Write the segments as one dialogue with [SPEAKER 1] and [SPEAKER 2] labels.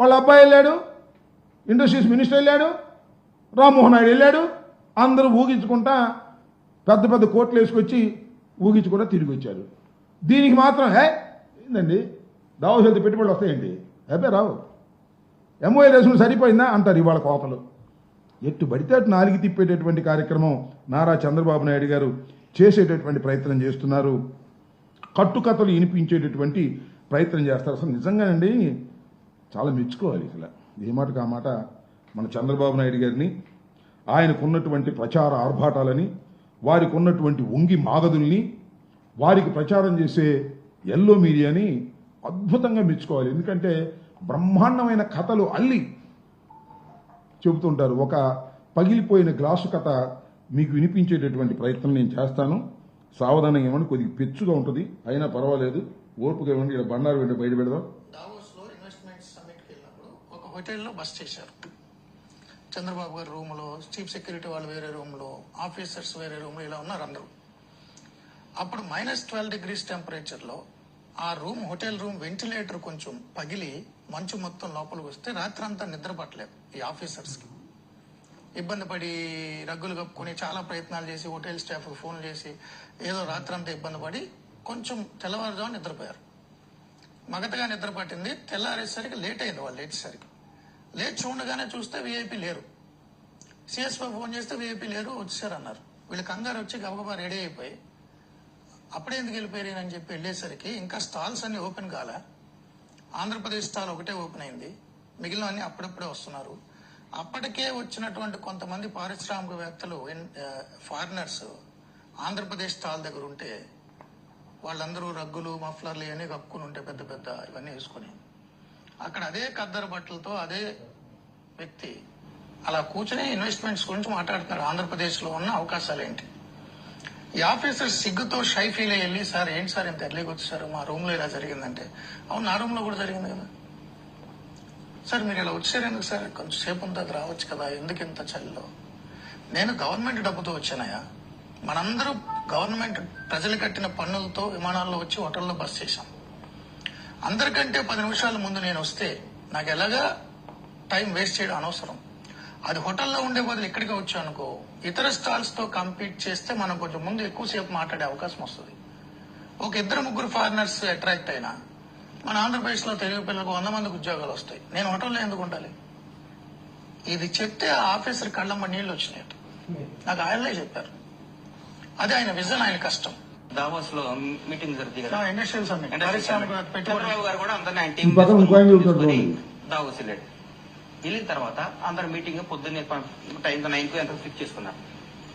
[SPEAKER 1] వాళ్ళ అబ్బాయి వెళ్ళాడు ఇండస్ట్రీస్ మినిస్టర్ వెళ్ళాడు రామ్మోహన్ నాయుడు వెళ్ళాడు అందరూ ఊగించుకుంటా పెద్ద పెద్ద కోట్లు వేసుకొచ్చి ఊగించుకుంటా తిరిగి వచ్చారు. దీనికి మాత్రం హే ఏందండి? దావోస్ వెళ్తే పెట్టుబడులు వస్తాయండి. అబ్బే రావు. ఎంఓఏ వేసుకుని సరిపోయిందా? అంటారు ఇవాళ కోపలు. ఎట్టు పడితే అటు నాలుగు తిప్పేటటువంటి కార్యక్రమం నారా చంద్రబాబు నాయుడు గారు చేసేటటువంటి ప్రయత్నం చేస్తున్నారు. కట్టుకథలు వినిపించేటటువంటి ప్రయత్నం చేస్తారు. అసలు నిజంగానండి చాలా మెచ్చుకోవాలి అసలు. ఏ మాటకు ఆ మాట మన చంద్రబాబు నాయుడు గారిని ఆయనకున్నటువంటి ప్రచార ఆర్భాటాలని వారికి ఉన్నటువంటి ఉంగి మాగదుల్ని వారికి ప్రచారం చేసే ఎల్లో మీడియాని అద్భుతంగా మెచ్చుకోవాలి. ఎందుకంటే బ్రహ్మాండమైన కథలు అల్లి చెబుతుంటారు. ఒక పగిలిపోయిన గ్లాసు కథ మీకు వినిపించేటటువంటి ప్రయత్నం నేను చేస్తాను. సావధానంగా ఇవ్వండి కొద్దిగా పెచ్చుగా ఉంటుంది. అయినా పర్వాలేదు ఓర్పుగా ఇవ్వండి ఇలా బండారు వెంట బయట పెడదాం
[SPEAKER 2] దావోస్లో ఇన్వెస్ట్మెంట్ సమ్మిట్కి వెళ్ళినప్పుడు ఒక హోటల్లో బస్ చేశారు. చంద్రబాబు గారి రూమ్లో చీఫ్ సెక్యూరిటీ వాళ్ళు వేరే రూమ్లో ఆఫీసర్స్ వేరే రూమ్లో ఇలా ఉన్నారు అందరూ. అప్పుడు మైనస్ ట్వెల్వ్ డిగ్రీస్ టెంపరేచర్లో ఆ రూమ్ హోటల్ రూమ్ వెంటిలేటర్ కొంచెం పగిలి మంచు మొత్తం లోపలికి వస్తే రాత్రంతా నిద్ర పట్టలేదు ఈ ఆఫీసర్స్కి ఇబ్బంది పడి రగ్గులు కప్పుకొని చాలా ప్రయత్నాలు చేసి హోటల్ స్టాఫ్ ఫోన్ చేసి ఏదో రాత్రంతా ఇబ్బంది పడి కొంచెం తెల్లవారుజాము నిద్రపోయారు. మగతగా నిద్ర పట్టింది. తెల్లారేసరికి లేట్ అయింది వాళ్ళు లేచేసరికి లేచి చూడగానే చూస్తే వీఐపీ లేరు. సిఎస్పై ఫోన్ చేస్తే వీఐపీ లేరు వచ్చారు అన్నారు వీళ్ళు కంగారు వచ్చి గబగబా రెడీ అయిపోయి అప్పుడే ఎందుకు వెళ్ళిపోయారు అని చెప్పి వెళ్ళేసరికి ఇంకా స్టాల్స్ అన్ని ఓపెన్ కాలే. ఆంధ్రప్రదేశ్ స్టాల్ ఒకటే ఓపెన్ అయింది. మిగిలిన అన్ని అప్పుడప్పుడే వస్తున్నారు. అప్పటికే వచ్చినటువంటి కొంతమంది పారిశ్రామికవేత్తలు ఫారినర్స్ ఆంధ్రప్రదేశ్ స్టాల్ దగ్గర ఉంటే వాళ్ళందరూ రగ్గులు మఫ్లర్లు ఇవన్నీ కప్పుకుని ఉంటే పెద్ద పెద్ద ఇవన్నీ వేసుకుని అక్కడ అదే కద్దరు బట్టలతో అదే వ్యక్తి అలా కూర్చుని ఇన్వెస్ట్మెంట్స్ గురించి మాట్లాడుతున్నారు ఆంధ్రప్రదేశ్లో ఉన్న అవకాశాలు ఏంటి ఈ ఆఫీసర్ సిగ్గుతో షై ఫీల్ అయ్యి వెళ్ళి సార్ ఏంటి సార్ ఇంత ఎర్లీకి వచ్చారు మా రూమ్లో ఇలా జరిగిందంటే. అవును నా రూమ్లో కూడా జరిగింది కదా. సార్ మీరు ఇలా వచ్చారు ఎందుకు సార్? కొంచెం సేపు ఉంటుంది రావచ్చు కదా. ఎందుకు ఇంత చలిలో? నేను గవర్నమెంట్ డబ్బుతో వచ్చానయా మనందరూ గవర్నమెంట్ ప్రజలు కట్టిన పన్నులతో విమానాల్లో వచ్చి హోటల్లో బస్ చేశాం. అందరికంటే పది నిమిషాల ముందు నేను వస్తే నాకు ఎలాగా టైం వేస్ట్ చేయడం అనవసరం. అది హోటల్లో ఉండే బదులు ఇక్కడికి వచ్చాను అనుకో ఇతర స్టాల్స్తో కంపీట్ చేస్తే మనం కొంచెం ముందు ఎక్కువసేపు మాట్లాడే అవకాశం వస్తుంది. ఒక ఇద్దరు ముగ్గురు ఫారినర్స్ అట్రాక్ట్ అయినా మన ఆంధ్రప్రదేశ్లో తెలుగు పిల్లలకు వంద మందికి ఉద్యోగాలు వస్తాయి. నేను హోటల్లో ఎందుకు ఉండాలి? ఇది చెప్తే ఆ ఆఫీసర్ కళ్ళమ్మ నీళ్ళు వచ్చినాయి నాకు ఆయనలే చెప్పారు. అదే ఆయన విజన్ ఆయన కష్టం.
[SPEAKER 3] దావోస్లో మీటింగ్ కదా.
[SPEAKER 2] ఇండస్ట్రియల్ సమ్మిట్
[SPEAKER 3] చంద్రబాబు గారు కూడా అందరిని ఆయన టీం దావోస్ వెళ్ళాడు వెళ్ళిన తర్వాత అందరు మీటింగ్ పొద్దున్నే టైం నైన్కు ఎంత ఫిక్స్ చేసుకున్నారు.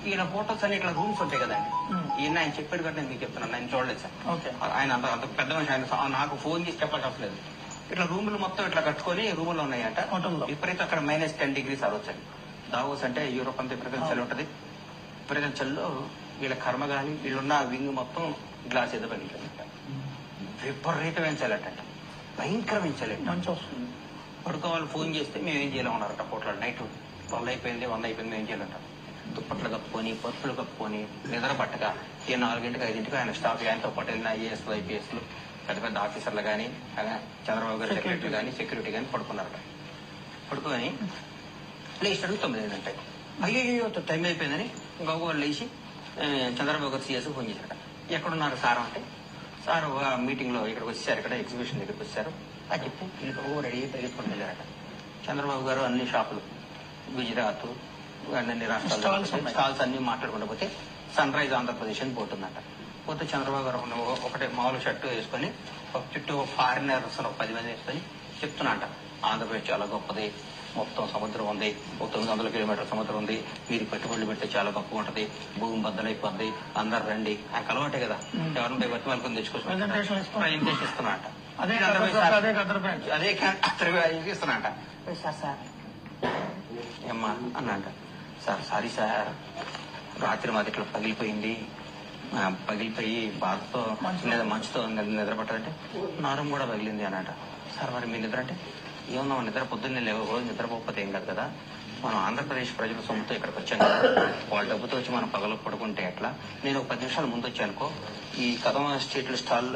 [SPEAKER 3] ఈయన ఫోటోస్ అన్ని ఇట్లా రూమ్స్ ఉంటాయి కదండి ఈయన ఆయన చెప్పాడు కదా నేను మీకు చెప్తున్నాను ఆయన చూడలేదు సార్. ఆయన అంత అంత పెద్ద మనిషి ఆయన నాకు ఫోన్ చేసి చెప్పాల్సి అవసరం లేదు. ఇట్లా రూములు మొత్తం ఇట్లా కట్టుకొని రూములు ఉన్నాయంట. విపరీతం అక్కడ మైనస్ టెన్ డిగ్రీస్ అవ్వచ్చండి దావోస్ అంటే యూరోప్ అంతా విపరీతం చలి ఉంటది. విపరీతం చలిలో వీళ్ళ కర్మ గాని వీళ్ళున్న వింగ్ మొత్తం గ్లాస్ ఏదో పగిలింది విపరీతమైన చలి అంట భయంకరమైన చలి అంట
[SPEAKER 2] మంచి వస్తుంది.
[SPEAKER 3] పడుకోవాలి ఫోన్ చేస్తే మేము ఏం చేయలేము ఉన్నారట పోట్ల నైట్ వంద అయిపోయింది వంద అయిపోయింది ఏం చేయాలంట దుప్పట్లు కప్పుకొని పరుపులు కప్పుకొని నిద్ర పట్టగా ఏ నాలుగింటికి ఐదింటికి ఆయన స్టాఫ్ ఆయనతో పాటు వెళ్ళిన ఐఏఎస్లు ఐపీఎస్లు పెద్ద పెద్ద ఆఫీసర్లు కానీ చంద్రబాబు గారి సెక్రటరీ కానీ సెక్యూరిటీ కానీ పడుకున్నారట. పడుకొని లేచినట్టు తొమ్మిది అయిందంటే. అయ్యో టైం అయిపోయిందని గౌగోలు లేచి చంద్రబాబు గారు సీఎస్ ఫోన్ చేశారట ఎక్కడున్నారు సార్ అంటే సార్ మీటింగ్లో ఇక్కడికి వచ్చారు ఇక్కడ ఎగ్జిబిషన్ దగ్గరికి వచ్చారు అది చెప్తే వీళ్ళు ఓ రెడీ పరిగెత్తుకొని వెళ్ళారట చంద్రబాబు గారు అన్ని షాపులు గుజరాత్ అన్ని రాష్ట్రాలు. స్టాల్స్ అన్ని మాట్లాడుకుంటూ పోతే సన్ రైజ్ ఆంధ్రప్రదేశ్ అని పోతుందట. పోతే చంద్రబాబు గారు ఒక- ఒకటే మామూలు షర్టు వేసుకొని ఒక చుట్టూ ఫారినర్స్ ఒక పది మంది వేసుకొని చెప్తున్నట ఆంధ్రప్రదేశ్ చాలా గొప్పది. మొత్తం సముద్రం ఉంది. ఒక తొమ్మిది వందల కిలోమీటర్ సముద్రం ఉంది. మీరు పెట్టుబడులు పెడితే చాలా గొప్పగా ఉంటది. భూమి బద్దలైపోద్ది. అందరు రండి. ఆయనకు అలవాటే కదా. ఎవరిని బట్టి వాళ్ళని తెచ్చుకోవచ్చు. ఇస్తున్నట
[SPEAKER 2] అదే అదే
[SPEAKER 3] ఇస్తున్నట సార్ సార్. ఏమ్మా అన్నట సార్ సారీ సార్. రాత్రి మాది ఇట్లా పగిలిపోయింది. పగిలిపోయి బాధతో లేదా మంచుతో నిద్ర- నిద్ర పట్టదంటే నారం కూడా పగిలింది అన్నట సార్ మరి మీ నిద్ర అంటే? ఏమన్నా నిద్ర పొద్దున్నే లేవు రోజు నిద్రపోకపోతే ఏం కాదు కదా? మనం ఆంధ్రప్రదేశ్ ప్రజల సొమ్ముతో ఇక్కడికి వచ్చాం కదా. వాళ్ళ డబ్బుతో వచ్చి మనం పగలు పడుకుంటే ఎట్లా? నేను ఒక పది నిమిషాలు ముందు వచ్చానుకో ఈ కదమ స్ట్రీట్ స్టాల్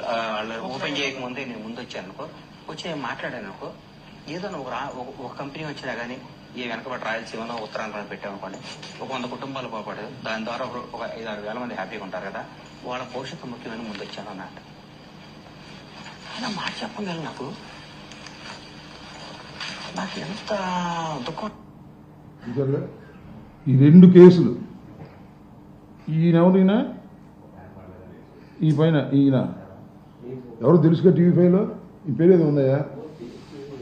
[SPEAKER 3] ఓపెన్ చేయక ముందే నేను ముందు వచ్చాను అనుకో వచ్చి నేను మాట్లాడాను అనుకో ఏదైనా ఒక రా- ఒక- కంపెనీ వచ్చినా కానీ ఈ వెనకబడి రాయలసీమలో ఉత్తరాంధ్రలో పెట్టామనుకోండి ఒక వంద కుటుంబాలు పోపడదు దాని ద్వారా ఒక- ఒక ఐదు ఆరు వేల మంది హ్యాపీగా ఉంటారు కదా. వాళ్ళ భవిష్యత్తు ముఖ్యమైన ముందు వచ్చాను అన్నట్టు. అలా మాట చెప్పగలను నాకు? నాకు ఎంత దుఃఖం
[SPEAKER 1] చూసారుగా? ఈ రెండు కేసులు. ఈయన ఎవరైనా ఈ పైన ఈయన. ఎవరు తెలుసుగా టీవీ ఫైవ్లో? ఈ పేరు ఏదో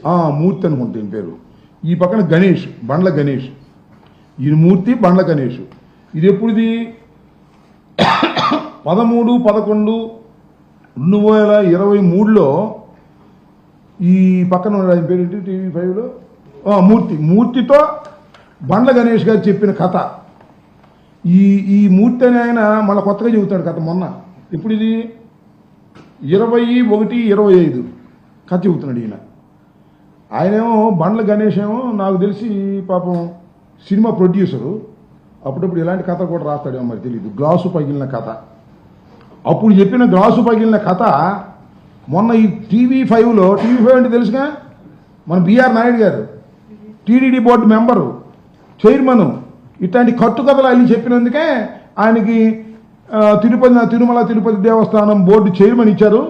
[SPEAKER 1] ఆ, మూర్తి అనుకుంటా ఈ పేరు. ఈ పక్కన గణేష్ బండ్ల గణేష్. ఈయన మూర్తి బండ్ల గణేష్. ఇది ఎప్పుడుది? పదమూడు పదకొండు రెండు వేల ఇరవై మూడులో ఈ పక్కన ఉన్న ఆయన పేరేంటి? టీవీ ఫైవ్లో? మూర్తి. మూర్తితో బండ్ల గణేష్ గారు చెప్పిన కథ. ఈ ఈ మూర్తి అని ఆయన మళ్ళీ కొత్తగా చెబుతాడు కథ మొన్న. ఇప్పుడు ఇది? ఇరవై ఒకటి ఇరవై ఐదు. కథ చెబుతున్నాడు ఈయన. ఆయనేమో బండ్ల గణేష్ ఏమో నాకు తెలిసి పాపం సినిమా ప్రొడ్యూసరు. అప్పుడప్పుడు ఇలాంటి కథ కూడా రాస్తాడేమో మరి తెలియదు గ్లాసు పగిలిన కథ. అప్పుడు చెప్పిన గ్లాసు పగిలిన కథ మొన్న ఈ టీవీ ఫైవ్లో టీవీ ఫైవ్ అంటే తెలుసుగా? మన బీఆర్ నాయుడు గారు టీడీడీ బోర్డు మెంబరు చైర్మను ఇట్లాంటి కట్టుకథలు అల్లి చెప్పినందుకే ఆయనకి తిరుపతి తిరుమల తిరుపతి దేవస్థానం బోర్డు చైర్మన్ ఇచ్చారు.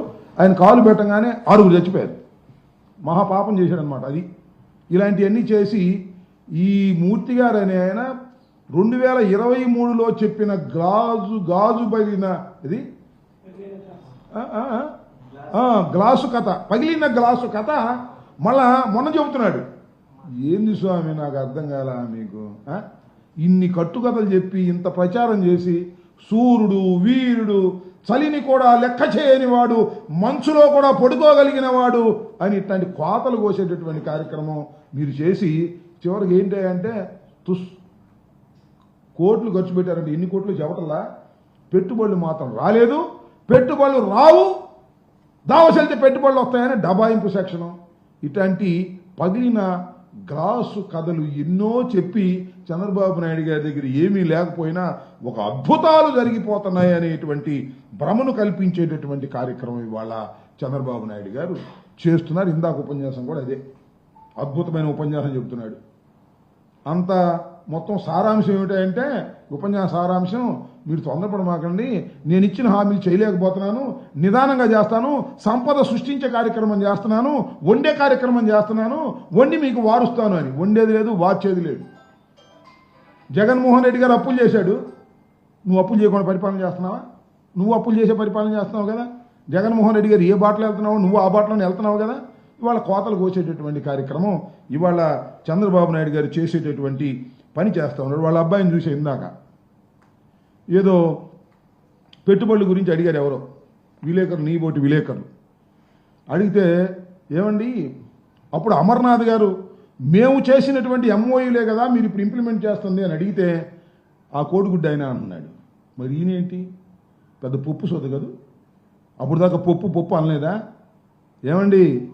[SPEAKER 1] ఆయన కాలు పెట్టగానే ఆరుగురు చచ్చిపోయారు. మహాపాపం చేశాడనమాట అది. ఇలాంటివన్నీ చేసి ఈ మూర్తి గారు అనే ఆయన రెండు వేల ఇరవై మూడులో చెప్పిన గాజు గాజు పగిలిన ఇది? గ్లాసు కథ. పగిలిన గ్లాసు కథ మళ్ళా మొన్న చెబుతున్నాడు. ఏంది స్వామి నాకు అర్థం కాల మీకు? ఇన్ని కట్టుకథలు చెప్పి ఇంత ప్రచారం చేసి సూర్యుడు వీరుడు చలిని కూడా లెక్క చేయని వాడు మంచులో కూడా పడుకోగలిగిన వాడు అని ఇట్లాంటి కోతలు కోసేటటువంటి కార్యక్రమం మీరు చేసి చివరికి ఏంటి అంటే తుస్ కోట్లు ఖర్చు పెట్టారంటే ఎన్ని కోట్లు చెప్పటల్లా పెట్టుబడులు మాత్రం రాలేదు. పెట్టుబడులు రావు. దావసెళ్తే పెట్టుబడులు వస్తాయని డబాయింపు సెక్షను. ఇట్లాంటి పగిలిన గ్లాసు కథలు ఎన్నో చెప్పి చంద్రబాబు నాయుడు గారి దగ్గర ఏమీ లేకపోయినా ఒక అద్భుతాలు జరిగిపోతున్నాయి అనేటువంటి భ్రమను కల్పించేటటువంటి కార్యక్రమం ఇవాళ చంద్రబాబు నాయుడు గారు చేస్తున్నారు. ఇందాక ఉపన్యాసం కూడా అదే. అద్భుతమైన ఉపన్యాసం చెబుతున్నాడు. అంత మొత్తం సారాంశం ఏమిటంటే ఉపన్యాస సారాంశం మీరు తొందరపడమాకండి. నేను ఇచ్చిన హామీలు చేయలేకపోతున్నాను. నిదానంగా చేస్తాను. సంపద సృష్టించే కార్యక్రమం చేస్తున్నాను. వండే కార్యక్రమం చేస్తున్నాను. వండి మీకు వారుస్తాను అని. వండేది లేదు వార్చేది లేదు. జగన్మోహన్ రెడ్డి గారు అప్పులు చేశాడు. నువ్వు అప్పులు చేయకుండా పరిపాలన చేస్తున్నావా? నువ్వు అప్పులు చేసే పరిపాలన చేస్తున్నావు కదా? జగన్మోహన్ రెడ్డి గారు ఏ బాటలో వెళ్తున్నావు నువ్వు ఆ బాటలోనే వెళ్తున్నావు కదా? ఇవాళ కోతలు కోసేటటువంటి కార్యక్రమం ఇవాళ చంద్రబాబు నాయుడు గారు చేసేటటువంటి పని చేస్తా ఉన్నాడు. వాళ్ళ అబ్బాయిని చూసే ఇందాక. ఏదో పెట్టుబడుల గురించి అడిగారు ఎవరో. విలేకరులు నీ బోటి విలేకరులు. అడిగితే ఏమండి అప్పుడు అమర్నాథ్ గారు మేము చేసినటువంటి ఎంఓయూలే కదా మీరు ఇప్పుడు ఇంప్లిమెంట్ చేస్తుంది అని అడిగితే ఆ కోడిగుడ్డ ఆయన అంటున్నాడు మరి ఈయనేంటి పెద్ద పప్పు సోదు కదా. అప్పుడు దాకా పప్పు పప్పు అనలేదా? ఏమండి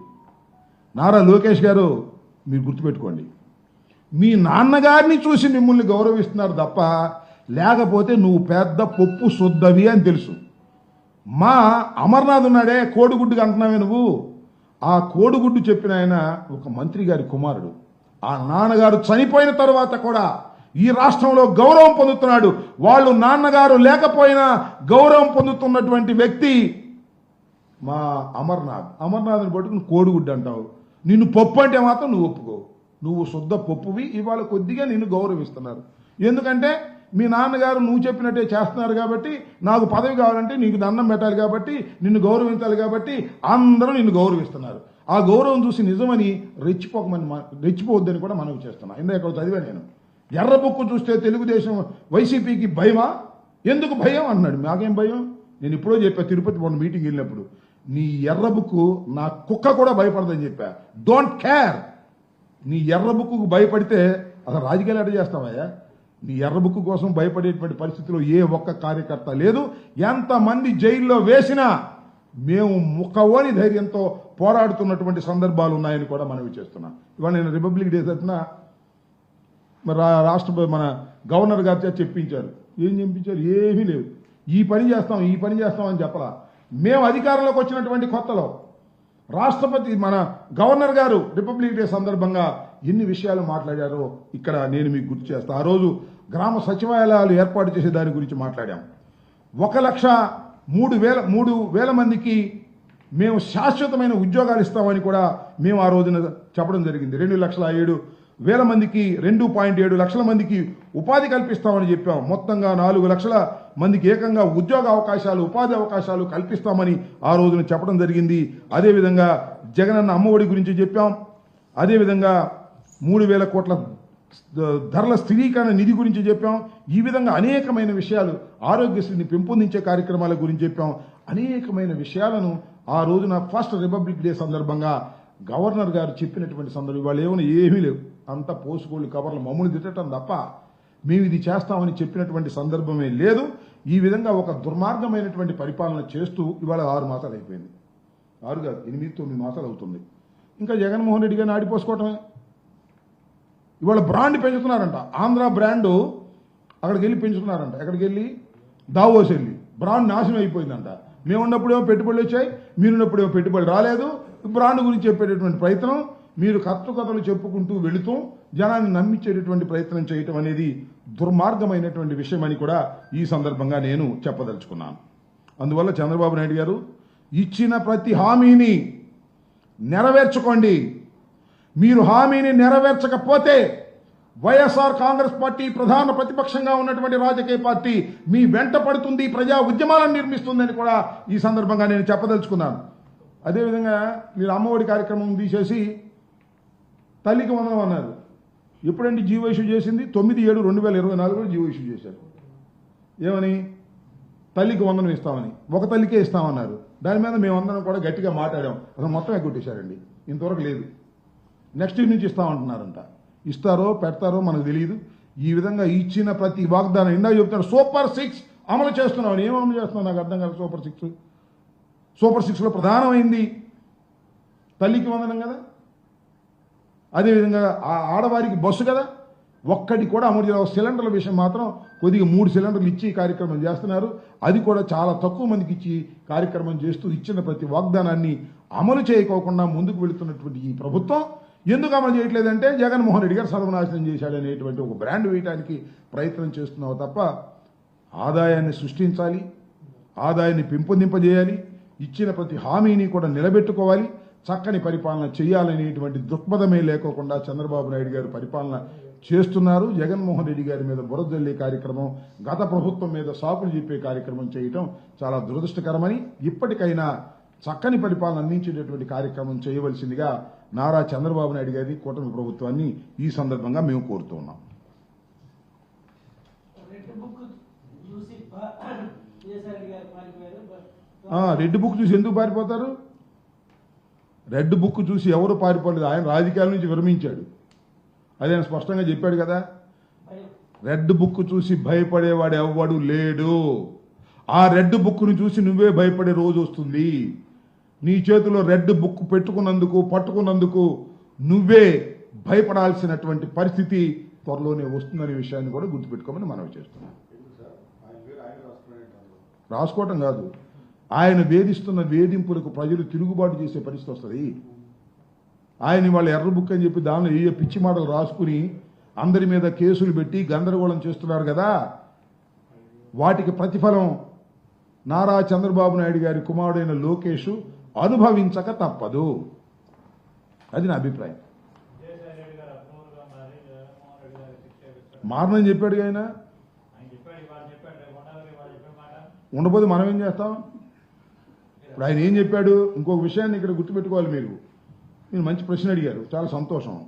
[SPEAKER 1] నారా లోకేష్ గారు మీరు గుర్తుపెట్టుకోండి. మీ నాన్నగారిని చూసి మిమ్మల్ని గౌరవిస్తున్నారు తప్ప లేకపోతే నువ్వు పెద్ద పప్పు శుద్ధవి అని తెలుసు. మా అమర్నాథ్ ఉన్నాడే కోడిగుడ్డుకి అంటున్నావే నువ్వు. ఆ కోడిగుడ్డు చెప్పిన ఆయన ఒక మంత్రి గారి కుమారుడు. ఆ నాన్నగారు చనిపోయిన తర్వాత కూడా ఈ రాష్ట్రంలో గౌరవం పొందుతున్నాడు. వాళ్ళు నాన్నగారు లేకపోయినా గౌరవం పొందుతున్నటువంటి వ్యక్తి మా అమర్నాథ్. అమర్నాథ్ని పట్టుకుని కోడిగుడ్డు అంటావు. నిన్ను పప్పు అంటే మాత్రం నువ్వు ఒప్పుకో. నువ్వు శుద్ధ పప్పువి ఇవాళ కొద్దిగా నిన్ను గౌరవిస్తున్నారు. ఎందుకంటే మీ నాన్నగారు నువ్వు చెప్పినట్టే చేస్తున్నారు కాబట్టి నాకు పదవి కావాలంటే నీకు దండం పెట్టాలి కాబట్టి నిన్ను గౌరవించాలి కాబట్టి అందరూ నిన్ను గౌరవిస్తున్నారు. ఆ గౌరవం చూసి నిజమని రెచ్చిపోకమని మా- రెచ్చిపోవద్దని కూడా మనవి చేస్తున్నా. ఇందా ఇక్కడ చదివా నేను. ఎర్ర బుక్కు చూస్తే తెలుగుదేశం వైసీపీకి భయమా? ఎందుకు భయం అన్నాడు. మాకేం భయం? నేను ఇప్పుడో చెప్పా తిరుపతి మొన్న మీటింగ్ వెళ్ళినప్పుడు. నీ ఎర్ర బుక్కు నా కుక్క కూడా భయపడదని చెప్పా. డోంట్ కేర్ నీ ఎర్ర బుక్కు భయపడితే అసలు రాజకీయాలు ఎట్ట చేస్తావయ్యా? నీ ఎర్రబుక్కు కోసం భయపడేటువంటి పరిస్థితిలో ఏ ఒక్క కార్యకర్త లేదు. ఎంతమంది జైల్లో వేసినా మేము ముఖవోని ధైర్యంతో పోరాడుతున్నటువంటి సందర్భాలు ఉన్నాయని కూడా మనవి చేస్తున్నాం. ఇవాళ నేను రిపబ్లిక్ డే తరఫున మరి రా- రాష్ట్ర మన గవర్నర్ గారితో చెప్పించారు. ఏం చెప్పించారు? ఏమీ లేవు ఈ పని చేస్తాం ఈ పని చేస్తాం అని చెప్పలా. మేము అధికారంలోకి వచ్చినటువంటి కొత్తలో రాష్ట్రపతి మన గవర్నర్ గారు రిపబ్లిక్ డే సందర్భంగా ఎన్ని విషయాలు మాట్లాడారో ఇక్కడ నేను మీకు గుర్తు చేస్తా. ఆ రోజు గ్రామ సచివాలయాలు ఏర్పాటు చేసే దాని గురించి మాట్లాడాం. ఒక లక్ష మూడు వేల మూడు వేల మందికి మేము శాశ్వతమైన ఉద్యోగాలు ఇస్తామని కూడా మేము ఆ రోజున చెప్పడం జరిగింది. రెండు లక్షల ఏడు వేల మందికి రెండు పాయింట్ ఏడు లక్షల మందికి ఉపాధి కల్పిస్తామని చెప్పాం. మొత్తంగా నాలుగు లక్షల మందికి ఏకంగా ఉద్యోగ అవకాశాలు ఉపాధి అవకాశాలు కల్పిస్తామని ఆ రోజున చెప్పడం జరిగింది. అదేవిధంగా జగనన్న అమ్మఒడి గురించి చెప్పాం. అదేవిధంగా మూడు వేల కోట్ల ధరల స్థిరీకరణ నిధి గురించి చెప్పాం. ఈ విధంగా అనేకమైన విషయాలు ఆరోగ్యశ్రీని పెంపొందించే కార్యక్రమాల గురించి చెప్పాం. అనేకమైన విషయాలను ఆ రోజున ఫస్ట్ రిపబ్లిక్ డే సందర్భంగా గవర్నర్ గారు చెప్పినటువంటి సందర్భం వాళ్ళు ఏమైనా ఏమీ లేవు. అంత పోసుకోళ్ళు కవర్లు మమ్మల్ని తిట్టడం తప్ప మేము ఇది చేస్తామని చెప్పినటువంటి సందర్భమే లేదు. ఈ విధంగా ఒక దుర్మార్గమైనటువంటి పరిపాలన చేస్తూ ఇవాళ ఆరు మాసాలు అయిపోయింది. ఆరు కాదు ఎనిమిది తొమ్మిది మాసాలు అవుతుంది. ఇంకా జగన్మోహన్ రెడ్డి గారిని ఆడిపోసుకోవటమే. ఇవాళ బ్రాండ్ పెంచుతున్నారంట. ఆంధ్ర బ్రాండు అక్కడికి వెళ్ళి పెంచుతున్నారంట ఎక్కడికి వెళ్ళి? దావోస్ వెళ్ళి. బ్రాండ్ నాశనం అయిపోయిందంట. మేము ఉన్నప్పుడేమో పెట్టుబడులు వచ్చాయి మీరున్నప్పుడేమో పెట్టుబడి రాలేదు. బ్రాండ్ గురించి చెప్పేటటువంటి ప్రయత్నం మీరు కథలు కథలు చెప్పుకుంటూ వెళుతూ జనాన్ని నమ్మించేటటువంటి ప్రయత్నం చేయటం అనేది దుర్మార్గమైనటువంటి విషయం అని కూడా ఈ సందర్భంగా నేను చెప్పదలుచుకున్నాను. అందువల్ల చంద్రబాబు నాయుడు గారు ఇచ్చిన ప్రతి హామీని నెరవేర్చుకోండి. మీరు హామీని నెరవేర్చకపోతే వైఎస్ఆర్ కాంగ్రెస్ పార్టీ ప్రధాన ప్రతిపక్షంగా ఉన్నటువంటి రాజకీయ పార్టీ మీ వెంట పడుతుంది ప్రజా ఉద్యమాలను నిర్మిస్తుందని కూడా ఈ సందర్భంగా నేను చెప్పదలుచుకున్నాను. అదేవిధంగా మీరు అమ్మఒడి కార్యక్రమం తీసేసి తల్లికి వందనం అన్నారు. ఎప్పుడండి జీవో ఇష్యూ చేసింది? తొమ్మిది ఏడు రెండు వేల ఇరవై నాలుగులో జీవో ఇష్యూ చేశారు. ఏమని? తల్లికి వందనం ఇస్తామని. ఒక తల్లికే ఇస్తామన్నారు. దాని మీద మేము అందరం కూడా గట్టిగా మాట్లాడాం. అసలు మొత్తం ఎగ్గొట్టేశారండి. ఇంతవరకు లేదు. నెక్స్ట్ వీక్ నుంచి ఇస్తామంటున్నారంట ఇస్తారో పెడతారో మనకు తెలియదు ఈ విధంగా ఇచ్చిన ప్రతి వాగ్దానం ఇందాక చెప్తాను సూపర్ సిక్స్ అమలు చేస్తున్నామని ఏం అమలు చేస్తున్నావు? నాకు అర్థం కాదు సూపర్ సిక్స్. సూపర్ సిక్స్లో ప్రధానమైంది. తల్లికి వందనం కదా? అదేవిధంగా ఆ ఆడవారికి బస్సు కదా? ఒక్కటి కూడా అమలు చేయాలి సిలిండర్ల విషయం మాత్రం కొద్దిగా మూడు సిలిండర్లు ఇచ్చి కార్యక్రమం చేస్తున్నారు. అది కూడా చాలా తక్కువ మందికి ఇచ్చి కార్యక్రమం చేస్తూ ఇచ్చిన ప్రతి వాగ్దానాన్ని అమలు చేయకోకుండా ముందుకు వెళుతున్నటువంటి ఈ ప్రభుత్వం ఎందుకు అమలు చేయట్లేదంటే జగన్మోహన్ రెడ్డి గారు సర్వనాశనం చేశాడనేటువంటి ఒక బ్రాండ్ వేయడానికి ప్రయత్నం చేస్తున్నావు తప్ప ఆదాయాన్ని సృష్టించాలి ఆదాయాన్ని పెంపొందింపజేయాలి ఇచ్చిన ప్రతి హామీని కూడా నిలబెట్టుకోవాలి చక్కని పరిపాలన చేయాలనేటువంటి దృక్పథమే లేకోకుండా చంద్రబాబు నాయుడు గారు పరిపాలన చేస్తున్నారు. జగన్మోహన్ రెడ్డి గారి మీద బురదల్లే కార్యక్రమం గత ప్రభుత్వం మీద సాకులు చెప్పే కార్యక్రమం చేయటం చాలా దురదృష్టకరమని ఇప్పటికైనా చక్కని పరిపాలన అందించేటటువంటి కార్యక్రమం చేయవలసిందిగా నారా చంద్రబాబు నాయుడు గారి కూటమి ప్రభుత్వాన్ని ఈ సందర్భంగా మేము కోరుతున్నాం
[SPEAKER 4] రెడ్ బుక్ చూసి
[SPEAKER 1] ఎందుకు పారిపోతారు? రెడ్ బుక్ చూసి ఎవరు పారిపోలేదు? ఆయన రాజకీయాల నుంచి విరమించాడు. అది ఆయన స్పష్టంగా చెప్పాడు కదా. రెడ్ బుక్ చూసి భయపడేవాడు ఎవ్వడు లేడు. ఆ రెడ్ బుక్ను చూసి నువ్వే భయపడే రోజు వస్తుంది. నీ చేతిలో రెడ్ బుక్ పెట్టుకున్నందుకు పట్టుకున్నందుకు నువ్వే భయపడాల్సినటువంటి పరిస్థితి త్వరలోనే వస్తుందనే విషయాన్ని కూడా గుర్తుపెట్టుకోమని మనవి చేస్తున్నాం. రాసుకోవటం కాదు. ఆయన వేధిస్తున్న వేధింపులకు ప్రజలు తిరుగుబాటు చేసే పరిస్థితి వస్తుంది. ఆయన వాళ్ళ ఎర్ర బుక్ అని చెప్పి దానిలో ఏ పిచ్చి మాటలు రాసుకుని అందరి మీద కేసులు పెట్టి గందరగోళం చేస్తున్నారు కదా? వాటికి ప్రతిఫలం నారా చంద్రబాబు నాయుడు గారి కుమారుడైన లోకేష్ అనుభవించక తప్పదు. అది నా అభిప్రాయం. మారనని చెప్పాడు ఆయన? ఉండబోదు మనం ఏం చేస్తాం? ఇప్పుడు ఆయన ఏం చెప్పాడు? ఇంకొక విషయాన్ని ఇక్కడ గుర్తుపెట్టుకోవాలి మీరు. మీరు మంచి ప్రశ్న అడిగారు. చాలా సంతోషం.